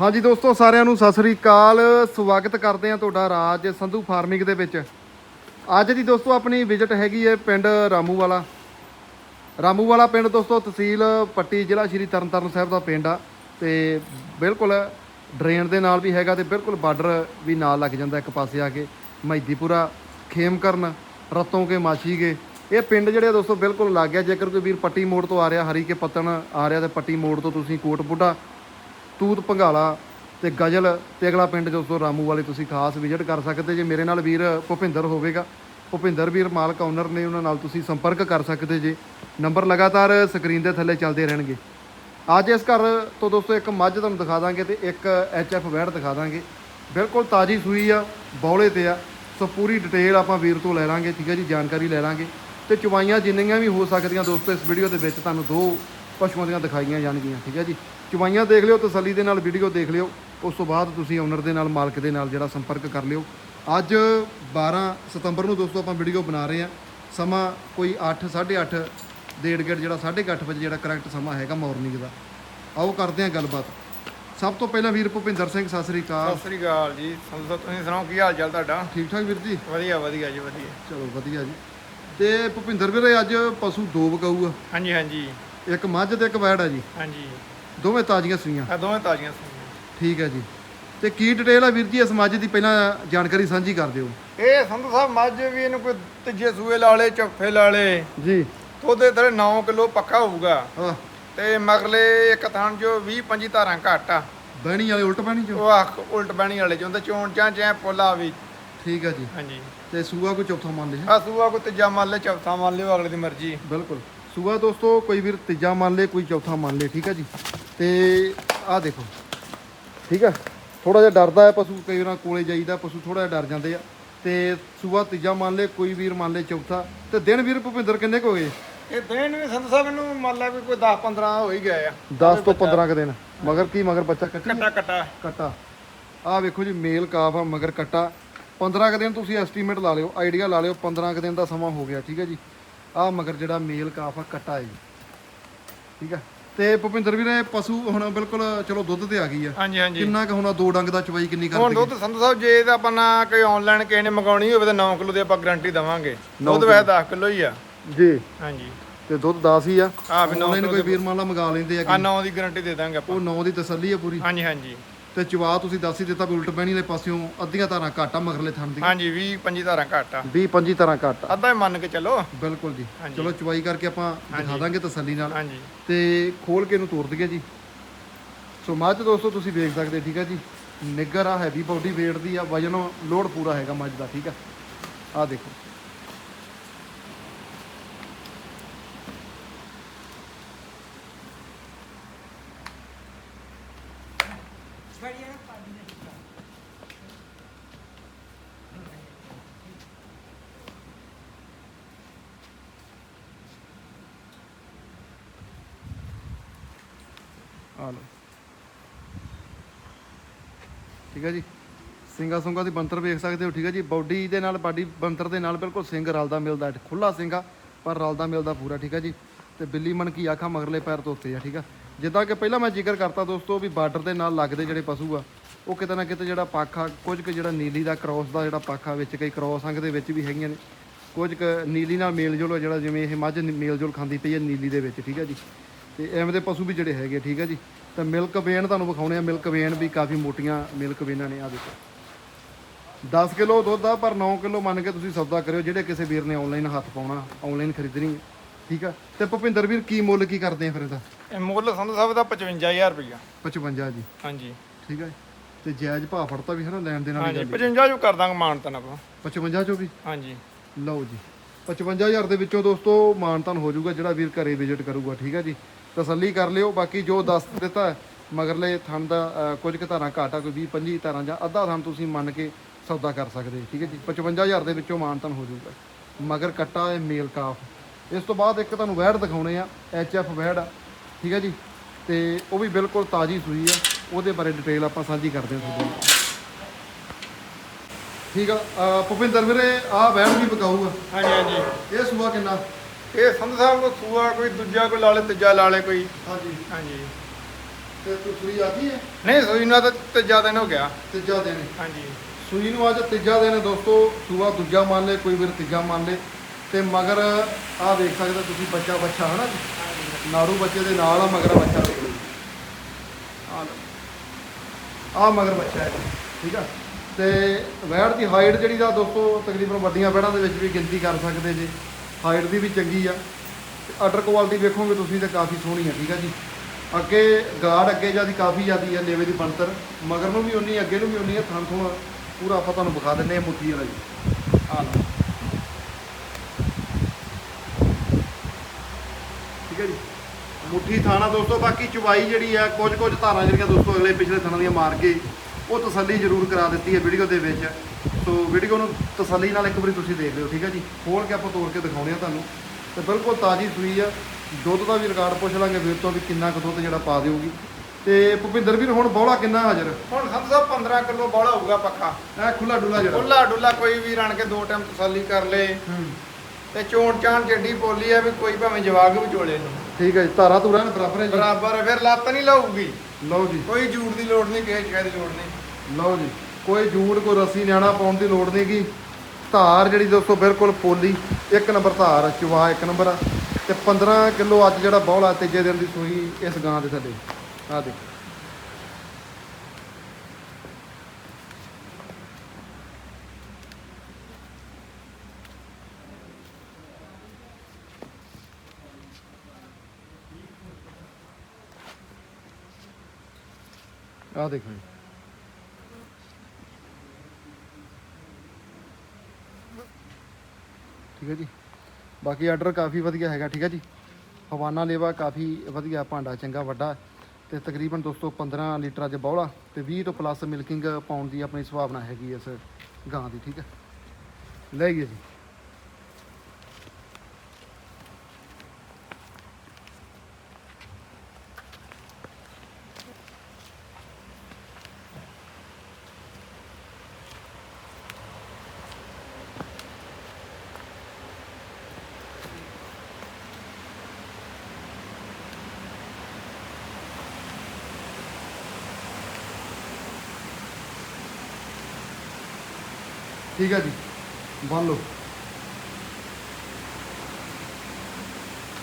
ਹਾਂਜੀ ਦੋਸਤੋ, ਸਾਰਿਆਂ ਨੂੰ ਸਤਿ ਸ੍ਰੀ ਅਕਾਲ। ਸਵਾਗਤ ਕਰਦੇ ਹਾਂ ਤੁਹਾਡਾ ਰਾਜ ਸੰਧੂ ਫਾਰਮਿੰਗ ਦੇ ਵਿੱਚ। ਅੱਜ ਦੀ ਦੋਸਤੋ, ਆਪਣੀ ਵਿਜ਼ਿਟ ਹੈਗੀ ਹੈ ਪਿੰਡ ਰਾਮੂਵਾਲਾ। ਰਾਮੂਵਾਲਾ ਪਿੰਡ ਦੋਸਤੋ, ਤਹਿਸੀਲ ਪੱਟੀ ਜ਼ਿਲ੍ਹਾ ਸ਼੍ਰੀ ਤਰਨਤਾਰਨ ਸਾਹਿਬ ਦਾ ਪਿੰਡ ਆ ਤੇ ਬਿਲਕੁਲ ਡਰੇਨ ਦੇ ਨਾਲ ਵੀ ਹੈਗਾ ਤੇ ਬਿਲਕੁਲ ਬਾਰਡਰ ਵੀ ਨਾਲ ਲੱਗ ਜਾਂਦਾ ਇੱਕ ਪਾਸੇ ਆ ਕੇ। ਮਹਿਦੀਪੁਰਾ, ਖੇਮਕਰਨ, ਰਤੋਂ ਕੇ ਮਾਛੀਗੇ ਇਹ ਪਿੰਡ ਜਿਹੜੇ ਦੋਸਤੋ, ਬਿਲਕੁਲ ਲੱਗ ਗਿਆ। ਜੇਕਰ ਕੋਈ ਵੀਰ ਪੱਟੀ ਮੋੜ ਤੋਂ ਆ ਰਿਹਾ, ਹਰੀ ਕੇ ਪੱਤਣ ਆ ਰਿਹਾ ਤੇ ਪੱਟੀ ਮੋੜ ਤੋਂ ਤੁਸੀਂ ਕੋਟ ਬੁੱਢਾ ਤੂਤ ਭੰਗਾਲਾ ਤੇ ਗਜਲ ਤੇ ਅਗਲਾ ਪਿੰਡ ਦੋਸਤੋ ਰਾਮੂ ਵਾਲੇ ਤੁਸੀਂ ਖਾਸ ਵਿਜ਼ਿਟ ਕਰ ਸਕਦੇ ਜੇ। ਮੇਰੇ ਨਾਲ ਵੀਰ ਭੁਪਿੰਦਰ ਹੋਵੇਗਾ। ਭੁਪਿੰਦਰ ਵੀਰ, ਮਾਲਕ ਓਨਰ ਨੇ ਉਹਨਾਂ ਨਾਲ ਤੁਸੀਂ ਸੰਪਰਕ ਕਰ ਸਕਦੇ ਜੇ। ਨੰਬਰ ਲਗਾਤਾਰ ਸਕਰੀਨ ਦੇ ਥੱਲੇ ਚੱਲਦੇ ਰਹਿਣਗੇ। ਅੱਜ ਇਸ ਘਰ ਤੋਂ ਦੋਸਤੋ ਇੱਕ ਮੱਝ ਤੁਹਾਨੂੰ ਦਿਖਾ ਦਾਂਗੇ ਤੇ ਇੱਕ ਐਫ ਵੈੜ ਦਿਖਾ ਦਾਂਗੇ। ਬਿਲਕੁਲ ਤਾਜੀ ਸੂਈ ਆ, ਬੌਲੇ ਤੇ ਆ। ਸੋ ਪੂਰੀ ਡਿਟੇਲ ਆਪਾਂ ਵੀਰ ਤੋਂ ਲੈ ਲਾਂਗੇ, ਠੀਕ ਹੈ ਜੀ, ਜਾਣਕਾਰੀ ਲੈ ਲਾਂਗੇ। ਤੇ ਚਵਾਈਆਂ ਜਿੰਨੀਆਂ ਵੀ ਹੋ ਸਕਦੀਆਂ ਦੋਸਤੋ ਇਸ ਵੀਡੀਓ ਦੇ ਵਿੱਚ ਤੁਹਾਨੂੰ ਦੋ ਪਸ਼ੂਆਂ ਦੀਆਂ ਦਿਖਾਈਆਂ ਜਾਣਗੀਆਂ, ਠੀਕ ਹੈ ਜੀ। ਚੁਵਾਈਆਂ ਦੇਖ ਲਿਓ ਤਸੱਲੀ ਦੇ ਨਾਲ ਵੀਡੀਓ ਦੇਖ ਲਿਓ ਉਸ ਤੋਂ ਬਾਅਦ ਤੁਸੀਂ ਓਨਰ ਦੇ ਨਾਲ ਮਾਲਕ ਦੇ ਨਾਲ ਜਿਹੜਾ ਸੰਪਰਕ ਕਰ ਲਿਓ। ਅੱਜ 12 ਸਤੰਬਰ ਨੂੰ ਦੋਸਤੋ ਆਪਾਂ ਵੀਡੀਓ ਬਣਾ ਰਹੇ ਹਾਂ। ਸਮਾਂ ਕੋਈ 8 8:30 ਡੇਢ ਗੇੜ ਜਿਹੜਾ 8:30 ਵਜੇ ਜਿਹੜਾ ਕਰੈਕਟ ਸਮਾਂ ਹੈਗਾ ਮਾਰਨਿੰਗ ਦਾ। ਆਓ ਕਰਦੇ ਹਾਂ ਗੱਲਬਾਤ। ਸਭ ਤੋਂ ਪਹਿਲਾਂ ਵੀਰ ਭੁਪਿੰਦਰ ਸਿੰਘ ਸਤਿ ਸ੍ਰੀ ਅਕਾਲ। ਸਤਿ ਸ੍ਰੀ ਅਕਾਲ ਜੀ। ਤੁਸੀਂ ਸੁਣਾਓ ਕੀ ਹਾਲ ਚਾਲ ਤੁਹਾਡਾ? ਠੀਕ ਠਾਕ ਵੀਰ ਜੀ? ਵਧੀਆ ਵਧੀਆ ਜੀ ਵਧੀਆ। ਚਲੋ ਵਧੀਆ ਜੀ। ਤੇ ਭੁਪਿੰਦਰ ਵੀਰੇ ਅੱਜ ਪਸ਼ੂ ਦੋ ਵਗਾਊ ਆ। ਹਾਂਜੀ ਹਾਂਜੀ। ਇੱਕ ਮੱਝ ਤੇ ਇੱਕ ਵੈੜ ਆ ਜੀ। ਹਾਂਜੀ। ਦੋਵੇਂ ਤਾਜ਼ੀਆਂ ਸੂਈਆਂ। ਆ ਦੋਵੇਂ ਤਾਜ਼ੀਆਂ ਸੂਈਆਂ। ਠੀਕ ਹੈ ਜੀ। ਤੇ ਕੀ ਡਿਟੇਲ ਆ ਵੀਰ ਜੀ ਇਸ ਮੱਝ ਦੀ ਪਹਿਲਾਂ ਜਾਣਕਾਰੀ ਸਾਂਝੀ ਕਰ ਦਿਓ। ਇਹ ਸੰਧੂ ਸਾਹਿਬ ਮੱਝ ਵੀ ਇਹਨੂੰ ਕੋਈ ਤੀਜੇ ਸੂਏ ਲਾ ਲੇ ਚੌਥੇ ਲਾ ਲੇ। ਜੀ। ਉਹਦੇ ਥਲੇ 9 ਕਿਲੋ ਪੱਕਾ ਹੋਊਗਾ। ਤੇ ਮਗਲੇ ਇੱਕ ਥਣ ਜੋ 20 25 ਧਾਰਾਂ ਘੱਟ ਆ। ਬਹਿਣੀ ਵਾਲੇ ਉਲਟ ਬਹਿਣੀ ਚੋ? ਉਹ ਆਖ ਉਲਟ ਬਹਿਣੀ ਵਾਲੇ ਚੋਂ ਤੇ ਚੋਣ ਚਾਂ ਚਾਂ ਪੋਲਾ ਵੀ। ਠੀਕ ਹੈ ਜੀ। ਹਾਂਜੀ। ਤੇ ਸੂਆ ਕੋਈ ਚੌਥਾ ਮੰਨ ਲਿਆ? ਆ ਸੂਆ ਕੋ ਤੀਜਾ ਮੰਨ ਲੈ ਚੌਥਾ ਮੰਨ ਲਿਓ ਅਗਲੇ ਦੀ ਮਰਜ਼ੀ। ਬਿਲਕੁਲ। ਸੂਆ ਦੋਸਤੋ ਕੋਈ ਵੀਰ ਤੀਜਾ ਮੰਨ ਲੇ ਕੋਈ ਚੌਥਾ ਮੰਨ ਲੇ ਠੀਕ ਹੈ ਜੀ? ਤੇ ਆਹ ਦੇਖੋ ਠੀਕ ਹੈ ਥੋੜਾ ਜਿਹਾ ਡਰਦਾ ਹੈ ਪਸ਼ੂ ਕਈ ਵਾਰ ਕੋਲੇ ਜਾਈਦਾ ਪਸ਼ੂ ਥੋੜਾ ਜਿਹਾ ਡਰ ਜਾਂਦੇ ਆ। ਤੇ ਸੂਆ ਤੀਜਾ ਮੰਨ ਲੇ ਕੋਈ ਵੀਰ ਮੰਨ ਲੇ ਚੌਥਾ। ਤੇ ਦਿਨ ਵੀਰ ਭੁਪਿੰਦਰ ਕਿੰਨੇ ਕੁ ਹੋ ਗਏ? ਇਹ ਦੇਣ ਵੀ ਸੰਧੂ ਸਾਹਿਬ ਇਹਨੂੰ ਮੰਨ ਲੈ ਵੀ ਕੋਈ 10 15 ਹੋ ਹੀ ਗਏ ਆ। 10 ਤੋਂ 15 ਕ ਦਿਨ। ਮਗਰ ਕੀ ਮਗਰ ਬੱਚਾ ਕੱਟੀ? ਕੱਟਾ ਕੱਟਾ। ਕੱਟਾ। ਆਹ ਵੇਖੋ ਜੀ ਮੇਲ ਕਾਫ ਆ ਮਗਰ ਕੱਟਾ। 15 ਕ ਦਿਨ ਤੁਸੀਂ ਐਸਟੀਮੇਟ ਲਾ ਲਿਓ ਆਈਡੀਆ ਲਾ ਲਿਓ 15 ਕ ਦਿਨ ਦਾ ਸਮਾਂ ਹੋ ਗਿਆ ਠੀਕ ਹੈ ਜੀ? ਆਹ ਮਗਰ ਜਿਹੜਾ ਮੇਲ ਕਾਫ ਆ ਕੱਟਾ ਹੈ ਜੀ ਠੀਕ ਹੈ ਤੇ ਭੁਪਿੰਦਰ ਵੀਰੇ ਪਸ਼ੂ ਹੁਣ ਬਿਲਕੁਲ ਚਲੋ ਦੁੱਧ ਤੇ ਆ ਗਈ ਆ। ਹਾਂਜੀ ਹਾਂਜੀ। ਕਿੰਨਾ ਕੁ ਹੁਣ ਦੋ ਡੰਗ ਦਾ ਚਵਾਈ ਕਿੰਨੀ ਹੁਣ ਕਰਦੀ ਦੁੱਧ ਸੰਧੂ ਸਾਹਿਬ ਜੇ ਤਾਂ ਆਪਾਂ ਨਾ ਕੋਈ ਆਨਲਾਈਨ ਕਿਸੇ ਨੇ ਮੰਗਾਉਣੀ ਹੋਵੇ ਤਾਂ 9 ਕਿਲੋ ਦੀ ਆਪਾਂ ਗਾਰੰਟੀ ਦਵਾਂਗੇ। ਦੁੱਧ ਵੈਸੇ 10 ਕਿਲੋ ਹੀ ਆ। ਜੀ। ਹਾਂਜੀ। ਤੇ ਦੁੱਧ 10 ਹੀ ਆ। ਆ ਵੀ 9 ਆਨਲਾਈਨ ਕੋਈ ਵੀਰ ਮੰਨ ਲਾ ਮੰਗਾ ਲੈਂਦੇ ਆ ਆ 9 ਦੀ ਗਾਰੰਟੀ ਦੇ ਦਾਂਗੇ ਆਪਾਂ। ਉਹ 9 ਦੀ ਤਸੱਲੀ ਆ ਪੂਰੀ। ਹਾਂਜੀ ਹਾਂਜੀ। ਤੇ ਚਵਾ ਤੁਸੀਂ ਦੱਸ ਹੀ ਦਿੱਤਾ ਵੀ ਉਲਟ ਬਹਿਣੀ ਵਾਲੇ ਪਾਸਿਓਂ ਅੱਧੀਆਂ ਧਾਰਾਂ ਘੱਟ ਮਗਰਲੇ ਥਣ ਦੀ ਹਾਂਜੀ 20 25 ਧਾਰਾਂ ਘੱਟ। ਆ 20 25 ਧਾਰਾਂ ਘੱਟ। ਅੱਧਾ ਹੀ ਮੰਨ ਕੇ ਚੱਲੋ। ਬਿਲਕੁਲ ਜੀ। ਹਾਂਜੀ। ਚਲੋ ਚਵਾਈ ਕਰਕੇ ਆਪਾਂ ਦਿਖਾ ਦਾਂਗੇ ਤਸੱਲੀ ਨਾਲ। ਹਾਂਜੀ। ਤੇ ਖੋਲ ਕੇ ਇਹਨੂੰ ਤੋੜ ਦਈਏ ਜੀ। ਸੋ ਮੱਝ ਦੋਸਤੋ ਤੁਸੀਂ ਵੇਖ ਸਕਦੇ ਠੀਕ ਆ ਜੀ? ਨਿੱਗਰ ਆ ਹੈਵੀ ਬਾਡੀ weight ਦੀ ਆ ਵਜਨ ਲੋਡ ਪੂਰਾ ਹੈਗਾ ਮੱਝ ਦਾ ਠੀਕ ਆ? ਆ ਦੇਖੋ। ਆ ਲਓ ਠੀਕ ਹੈ ਜੀ? ਸਿੰਗਾ ਸੁੰਗਾ ਦੀ ਬੰਤਰ ਵੇਖ ਸਕਦੇ ਹੋ, ਠੀਕ ਹੈ ਜੀ? ਬਾਡੀ ਦੇ ਨਾਲ, ਬਾਡੀ ਬੰਤਰ ਦੇ ਨਾਲ ਬਿਲਕੁਲ ਸਿੰਘ ਰਲਦਾ ਮਿਲਦਾ ਖੁੱਲਾ ਸਿੰਘਾ ਪਰ ਰਲਦਾ ਮਿਲਦਾ ਪੂਰਾ, ਠੀਕ ਹੈ ਜੀ? ਤੇ ਬਿੱਲੀ ਮਨ ਕੀ ਆਖਾ, ਮਗਰਲੇ ਪੈਰ ਤੋਂ ਉੱਤੇ ਆ, ਠੀਕ ਆ? ਜਿੱਦਾਂ ਕਿ ਪਹਿਲਾਂ ਮੈਂ ਜ਼ਿਕਰ ਕਰਤਾ ਦੋਸਤੋ ਵੀ ਬਾਰਡਰ ਦੇ ਨਾਲ ਲੱਗਦੇ ਜਿਹੜੇ ਪਸ਼ੂ ਆ, ਉਹ ਕਿਤੇ ਨਾ ਕਿਤੇ ਜਿਹੜਾ ਪਾਖਾ ਕੁਝ ਕੁ ਜਿਹੜਾ ਨੀਲੀ ਦਾ ਕ੍ਰੋਸ ਦਾ ਜਿਹੜਾ ਪਾਖਾ ਵਿੱਚ ਕਈ ਕ੍ਰੋਸ ਅੰਗ ਦੇ ਵਿੱਚ ਵੀ ਹੈਗੀਆਂ ਨੇ। ਕੁਝ ਕੁ ਨੀਲੀ ਨਾਲ ਮੇਲ ਜੋਲ ਆ ਜਿਹੜਾ ਜਿਵੇਂ ਇਹ ਮੱਝ ਮੇਲ ਜੋਲ ਖਾਂਦੀ ਪਈ ਹੈ ਨੀਲੀ ਦੇ ਵਿੱਚ, ਠੀਕ ਹੈ ਜੀ? ਤੇ ਐਵੇਂ ਦੇ ਪਸ਼ੂ ਵੀ ਜਿਹੜੇ ਹੈਗੇ ਠੀਕ ਹੈ ਜੀ। ਤਾਂ ਮਿਲਕ ਵੇਨ ਤੁਹਾਨੂੰ ਵਿਖਾਉਣੇ ਆ ਮਿਲਕ ਵੇਨ ਵੀ ਕਾਫੀ ਮੋਟੀਆਂ ਮਿਲਕ ਵੇਨਾਂ ਨੇ ਆ ਦੇਖੋ। 10 ਕਿਲੋ ਦੁੱਧ ਆ ਪਰ 9 ਕਿਲੋ ਮੰਨ ਕੇ ਤੁਸੀਂ ਸੌਦਾ ਕਰਿਓ ਜਿਹੜੇ ਕਿਸੇ ਵੀਰ ਨੇ ਆਨਲਾਈਨ ਹੱਥ ਪਾਉਣਾ ਆਨਲਾਈਨ ਖਰੀਦਣੀ ਠੀਕ ਆ। ਤੇ ਭੁਪਿੰਦਰ ਵੀਰ ਕੀ ਮੁੱਲ ਕੀ ਕਰਦੇ ਆ ਫਿਰ ਇਹਦਾ? ਇਹ ਮੁੱਲ ਸੰਧੂ ਸਾਹਿਬ ਦਾ 55000 ਰੁਪਇਆ 55 ਜੀ। ਹਾਂਜੀ। ਠੀਕ ਹੈ ਤੇ ਜਾਇਜ਼ ਭਾਅ ਫੜਤਾ ਵੀ ਹੈ ਨਾ ਲੈਣ ਦੇ ਨਾਲ ਹਾਂਜੀ 55 ਜੋ ਕਰ ਦਾਂਗੇ ਮਾਨਤਨ ਆਪਾਂ। 55 ਚੋਂ ਵੀ? ਹਾਂਜੀ। ਲਓ ਜੀ। 55000 ਦੇ ਵਿੱਚੋਂ ਦੋਸਤੋ ਮਾਨਤਨ ਹੋ ਜਾਊਗਾ ਜਿਹੜਾ ਵੀਰ ਘਰੇ ਵਿਜ਼ਿਟ ਕਰੂਗਾ ਠੀਕ ਹੈ ਜੀ। ਤਸੱਲੀ ਕਰ ਲਿਓ। ਬਾਕੀ ਜੋ ਦੱਸ ਦਿੱਤਾ ਮਗਰਲੇ ਥਣ ਦਾ ਕੁਝ ਕੁ ਧਾਰਾਂ ਘੱਟ ਆ ਕੋਈ 20 25 ਧਾਰਾਂ ਜਾਂ ਅੱਧਾ ਥਣ ਤੁਸੀਂ ਮੰਨ ਕੇ ਸੌਦਾ ਕਰ ਸਕਦੇ ਠੀਕ ਹੈ ਜੀ? 55000 ਦੇ ਵਿੱਚੋਂ ਮਾਨਤਨ ਹੋ ਜਾਊਗਾ। ਮਗਰ ਕੱਟਾ ਹੈ ਮੇਲ ਕਾਫ। ਇਸ ਤੋਂ ਬਾਅਦ ਇੱਕ ਤੁਹਾਨੂੰ ਵਹਿੜ ਦਿਖਾਉਣੇ ਆ ਐਚ ਐਫ ਵਹਿੜ ਆ ਠੀਕ ਹੈ ਜੀ? ਤੇ ਉਹ ਵੀ ਬਿਲਕੁਲ ਤਾਜ਼ੀ ਸੂਈ ਆ ਉਹਦੇ ਬਾਰੇ ਡਿਟੇਲ ਆਪਾਂ ਸਾਂਝੀ ਕਰਦੇ ਹਾਂ ਤੁਹਾਡੇ ਨਾਲ। ਠੀਕ ਆ ਭੁਪਿੰਦਰ ਵੀਰੇ ਆਹ ਵਹਿੜ ਵੀ ਬਕਾਊਗਾ ਹਾਂਜੀ ਹਾਂਜੀ। ਇਹ ਸੂਆ ਕਿੰਨਾ? ਇਹ ਸੰਧੂ ਸਾਹਿਬ ਕੋ ਸੂਆ ਕੋਈ ਦੂਜਾ ਕੋਈ ਲਾ ਲੇ ਤੀਜਾ ਲਾ ਲੇ ਕੋਈ। ਹਾਂਜੀ। ਹਾਂਜੀ। ਤੇ ਆਜੀ ਹੈ? ਨਹੀਂ ਸੂਈ ਨੂੰ ਤਾਂ ਤੀਜਾ ਦਿਨ ਹੋ ਗਿਆ। ਤੀਜਾ ਦਿਨ। ਹਾਂਜੀ। ਸੂਈ ਨੂੰ ਅੱਜ ਤੀਜਾ ਦਿਨ ਦੋਸਤੋ ਸੂਆ ਦੂਜਾ ਮੰਨ ਲੈ ਕੋਈ ਵੀਰ ਤੀਜਾ ਮੰਨ ਲੈ। ਤੇ ਮਗਰ ਆਹ ਦੇਖ ਸਕਦੇ ਤੁਸੀਂ ਬੱਚਾ ਬੱਚਾ ਹਨਾ ਨਾੜੂ ਬੱਚੇ ਦੇ ਨਾਲ ਆ ਮਗਰ ਬੱਚਾ ਦੇਖ ਲਓ। ਆ ਲਓ। ਆ ਮਗਰ ਬੱਚਾ ਹੈ ਠੀਕ ਆ? ਤੇ ਵੈੜ ਦੀ ਹਾਈਟ ਜਿਹੜੀ ਦਾ ਦੋਸਤੋ ਤਕਰੀਬਨ ਵੱਡੀਆਂ ਵੈੜਾਂ ਦੇ ਵਿੱਚ ਵੀ ਗਿਣਤੀ ਕਰ ਸਕਦੇ ਜੀ। ਹਾਈਟ ਦੀ ਵੀ ਚੰਗੀ ਆ। ਤੇ ਆਰਡਰ ਕੁਆਲਿਟੀ ਵੇਖੋਗੇ ਤੁਸੀਂ ਤਾਂ ਕਾਫੀ ਸੋਹਣੀ ਆ, ਠੀਕ ਆ ਜੀ। ਅੱਗੇ ਗਾਰਡ ਅੱਗੇ ਜਿਆਦੀ ਕਾਫੀ ਜਿਆਦੀ ਆ ਲੇਵੇ ਦੀ ਬਣਤਰ। ਮਗਰ ਨੂੰ ਵੀ ਉਨੀ ਅੱਗੇ ਨੂੰ ਵੀ ਉਨੀ ਆ ਥਣ ਥਣ ਪੂਰਾ ਆਪਾਂ ਤੁਹਾਨੂੰ ਵਿਖਾ ਦਿੰਨੇ ਆ ਮੁੱਠੀ ਵਾਲਾ ਜੀ। ਆ ਲਓ। ਠੀਕ ਹੈ ਜੀ। ਮੁੱਠੀ ਥਾਣਾ ਦੋਸਤੋ, ਬਾਕੀ ਚੁਬਾਈ ਜਿਹੜੀ ਆ, ਕੁਝ ਕੁਝ ਧਾਰਾਂ ਜਿਹੜੀਆਂ ਦੋਸਤੋ ਅਗਲੇ ਪਿਛਲੇ ਥਾਣਾ ਦੀਆਂ ਮਾਰ ਕੇ ਉਹ ਤਸੱਲੀ ਜ਼ਰੂਰ ਕਰਾ ਦਿੱਤੀ ਹੈ ਵੀਡੀਓ ਦੇ ਵਿੱਚ। ਸੋ ਵੀਡੀਓ ਨੂੰ ਤਸੱਲੀ ਨਾਲ ਇੱਕ ਵਾਰੀ ਤੁਸੀਂ ਦੇਖ ਲਿਓ ਠੀਕ ਹੈ ਜੀ? ਖੋਲ ਕੇ ਆਪਾਂ ਤੋੜ ਕੇ ਦਿਖਾਉਣੇ ਆ ਤੁਹਾਨੂੰ। ਤੇ ਬਿਲਕੁਲ ਤਾਜ਼ੀ ਸੂਈ ਆ। ਦੁੱਧ ਦਾ ਵੀ ਰਿਕਾਰਡ ਪੁੱਛ ਲਾਂਗੇ ਵੀਰ ਤੋਂ ਵੀ ਕਿੰਨਾ ਕੁ ਦੁੱਧ ਜਿਹੜਾ ਪਾ ਦਿਓਗੀ ਤੇ ਭੁਪਿੰਦਰ ਵੀਰ ਹੁਣ ਬੌਲਾ ਕਿੰਨਾ ਹਾਜ਼ਰ? ਹੁਣ ਸਭ ਤੋਂ 15 ਕਿਲੋ ਬੋਲਾ ਹੋਊਗਾ ਪੱਕਾ। ਇਹ ਖੁੱਲਾ ਡੁੱਲਾ ਜਿਹੜਾ। ਖੁੱਲਾ ਡੁੱਲਾ ਕੋਈ ਵੀ ਰਣ ਕੇ ਦੋ ਟਾਈਮ ਤਸੱਲੀ ਕਰ ਲੇ। ਤੇ ਚੋਣ ਚਾਣ ਚੱਡੀ ਪੋਲੀ ਆ ਵੀ ਕੋਈ ਭਾਵੇਂ ਜਵਾਗ ਵੀ ਚੋਲੇ ਨੂੰ। ਠੀਕ ਹੈ ਜੀ ਧਾਰਾ ਧੂਰਾ ਨੇ ਬਰਾਬਰ ਹੈ ਜੀ। ਬਰਾਬਰ ਹੈ, ਫਿਰ ਲੱਤ ਨਹੀਂ ਲਾਊਗੀ। ਲਓ ਜੀ। ਕੋਈ ਜੂੜ ਦੀ ਲੋੜ ਨਹੀਂ ਕਿਸੇ ਚੀਜ਼ ਦੀ ਲੋੜ ਨਹੀਂ। ਲਓ ਜੀ। ਕੋਈ ਜੂੜ ਕੋਈ ਰੱਸੀ ਨਿਆਣਾ ਪਾਉਣ ਦੀ ਲੋੜ ਨਹੀਂ ਗੀ। ਧਾਰ ਜਿਹੜੀ ਦੋਸਤੋ ਬਿਲਕੁਲ ਪੋਲੀ ਇੱਕ ਨੰਬਰ ਧਾਰ ਆ, ਚਵਾ ਇੱਕ ਨੰਬਰ ਆ। ਤੇ 15 ਕਿਲੋ ਅੱਜ ਜਿਹੜਾ ਬੌਲਾ ਤੀਜੇ ਦਿਨ ਦੀ ਸੂਈ ਇਸ ਗਾਂ ਦੇ ਥੱਲੇ। ਆ ਦੇ ਆ ਦੇਖੋ ਜੀ। ਠੀਕ ਹੈ ਜੀ। ਬਾਕੀ ਆਰਡਰ ਕਾਫੀ ਵਧੀਆ ਹੈਗਾ, ਠੀਕ ਹੈ ਜੀ। ਹਵਾਨਾ ਲੇਵਾ ਕਾਫੀ ਵਧੀਆ ਭਾਂਡਾ, ਚੰਗਾ, ਵੱਡਾ। ਤੇ ਤਕਰੀਬਨ ਦੋਸਤੋ 15 ਲੀਟਰਾਂ 'ਚ ਬੌਲਾ ਤੇ 20 ਤੋਂ ਪਲੱਸ ਮਿਲਕਿੰਗ ਪਾਉਣ ਦੀ ਆਪਣੀ ਸੁਭਾਵਨਾ ਹੈਗੀ ਇਸ ਗਾਂ ਦੀ, ਠੀਕ ਹੈ। ਲੈ ਗਏ ਜੀ। ਠੀਕ ਹੈ ਜੀ ਬੰਨ ਲਓ।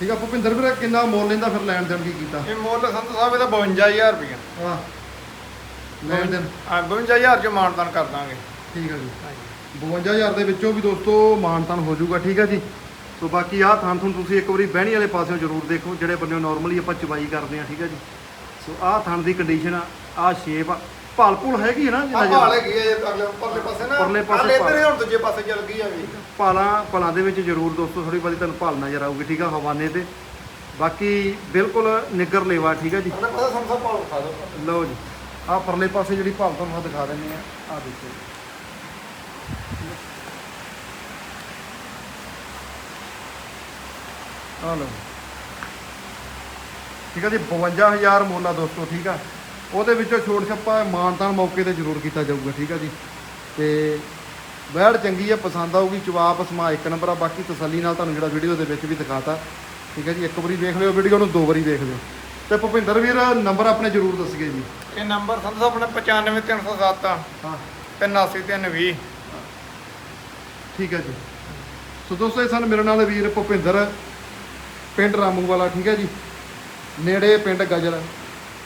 ਠੀਕ ਆ ਭੁਪਿੰਦਰ ਵੀਰ ਕਿੰਨਾ ਮੁੱਲ ਲੈਂਦਾ ਫਿਰ ਲੈਣ ਦੇਣ ਕੀ ਕੀਤਾ? ਇਹ ਮੁੱਲ ਸੰਤ ਸਾਹਿਬ ਇਹਦਾ 52000 ਰੁਪਇਆ ਹਾਂ। ਲੈਣ ਦੇਣ। ਹਾਂ 52000 ਚ ਮਾਨਤਾਨ ਕਰ ਦਾਂਗੇ। ਠੀਕ ਹੈ ਜੀ। 52000 ਦੇ ਵਿੱਚੋਂ ਵੀ ਦੋਸਤੋ ਮਾਨਤਨ ਹੋ ਜਾਊਗਾ ਠੀਕ ਹੈ ਜੀ। ਸੋ ਬਾਕੀ ਆਹ ਥਾਂ ਤੁਹਾਨੂੰ ਤੁਸੀਂ ਇੱਕ ਵਾਰੀ ਬਹਿਣੀ ਵਾਲੇ ਪਾਸਿਓਂ ਜ਼ਰੂਰ ਦੇਖੋ ਜਿਹੜੇ ਬੰਦੇ ਨਾਰਮਲੀ ਆਪਾਂ ਚਵਾਈ ਕਰਦੇ ਆ ਠੀਕ ਹੈ ਜੀ। ਸੋ ਆਹ ਥਣ ਦੀ ਕੰਡੀਸ਼ਨ ਆ ਆਹ ਸ਼ੇਪ ਆ। ਭਾਲ ਭੂਲ ਹੈਗੀ ਹੈ ਨਾ ਆ ਜਿੰਨਾ ਭਾਲ ਚਿਰ- ਹੈਗੀ ਹੈ ਪਰਲੇ ਪਰਲੇ ਪਾਸੇ ਨਾ। ਪਰਲੇ ਪਾਸੇ ਆਹ ਇੱਧਰ ਭਾਲ। ਹੀ ਹੁਣ ਦੂਜੇ ਪਾਸੇ ਚੱਲ ਗਈ ਆ ਵੀ ਭਾਲਾਂ ਭਾਲਾਂ ਦੇ ਵਿੱਚ ਜ਼ਰੂਰ ਦੋਸਤੋ ਥੋੜੀ ਬਹੁਤੀ ਤੁਹਾਨੂੰ ਭਾਲ ਨਜ਼ਰ ਆਊਗੀ ਠੀਕ ਆ ਹਵਾਨੇ ਤੇ। ਬਾਕੀ ਬਿਲਕੁਲ ਨਿੱਗਰ ਲੇਵਾ ਠੀਕ ਹੈ ਜੀ। ਪਰਲੇ ਪਾਸੇ ਸਾਹਿਬ ਭਾਲ ਖਾ ਦੋ ਲਓ ਜੀ ਆਹ ਪਰਲੇ ਪਾਸੇ ਜਿਹੜੀ ਭਾਲ ਤੁਹਾਨੂੰ ਮੈਂ ਦਿਖਾ ਦਿੰਦੇ ਆ ਆਹ ਦੇਖੋ ਆਹ ਲਓ ਠੀਕ ਆ ਜੀ 52000 ਮੁੱਲ ਆ ਦੋਸਤੋ ਠੀਕ ਆ। ਉਹਦੇ ਵਿੱਚੋਂ ਛੋਟ ਛੱਪਾ ਮਾਨਤਾਨ ਮੌਕੇ ਤੇ ਜ਼ਰੂਰ ਕੀਤਾ ਜਾਊਗਾ ਠੀਕ ਆ ਜੀ? ਤੇ ਵੈੜ ਚੰਗੀ ਆ ਪਸੰਦ ਆਊਗੀ ਜਵਾਬ ਸਮਾ ਇੱਕ ਨੰਬਰ ਆ ਬਾਕੀ ਤਸੱਲੀ ਨਾਲ ਤੁਹਾਨੂੰ ਜਿਹੜਾ ਵੀਡੀਓ ਦੇ ਵਿੱਚ ਵੀ ਦਿਖਾਤਾ ਠੀਕ ਹੈ ਜੀ? ਇੱਕ ਵਾਰੀ ਵੇਖ ਲਿਓ ਵੀਡੀਓ ਨੂੰ ਦੋ ਵਾਰੀ ਵੇਖ ਲਿਓ। ਤੇ ਭੁਪਿੰਦਰ ਵੀਰ ਨੰਬਰ ਆਪਣੇ ਜ਼ਰੂਰ ਦੱਸਗੇ ਜੀ। ਇਹ ਨੰਬਰ ਸੰਤ ਸਾਹਿਬ ਆਪਣਾ 95307 ਹਾਂ। ਤੇ 89320 ਠੀਕ ਹੈ ਜੀ। ਸੋ ਦੋਸਤੋ ਇਹ ਸਨ ਮੇਰੇ ਨਾਲ ਵੀਰ ਭੁਪਿੰਦਰ ਪਿੰਡ ਰਾਮੂ ਵਾਲਾ ਠੀਕ ਹੈ ਜੀ? ਨੇੜੇ ਪਿੰਡ ਗਜਲ।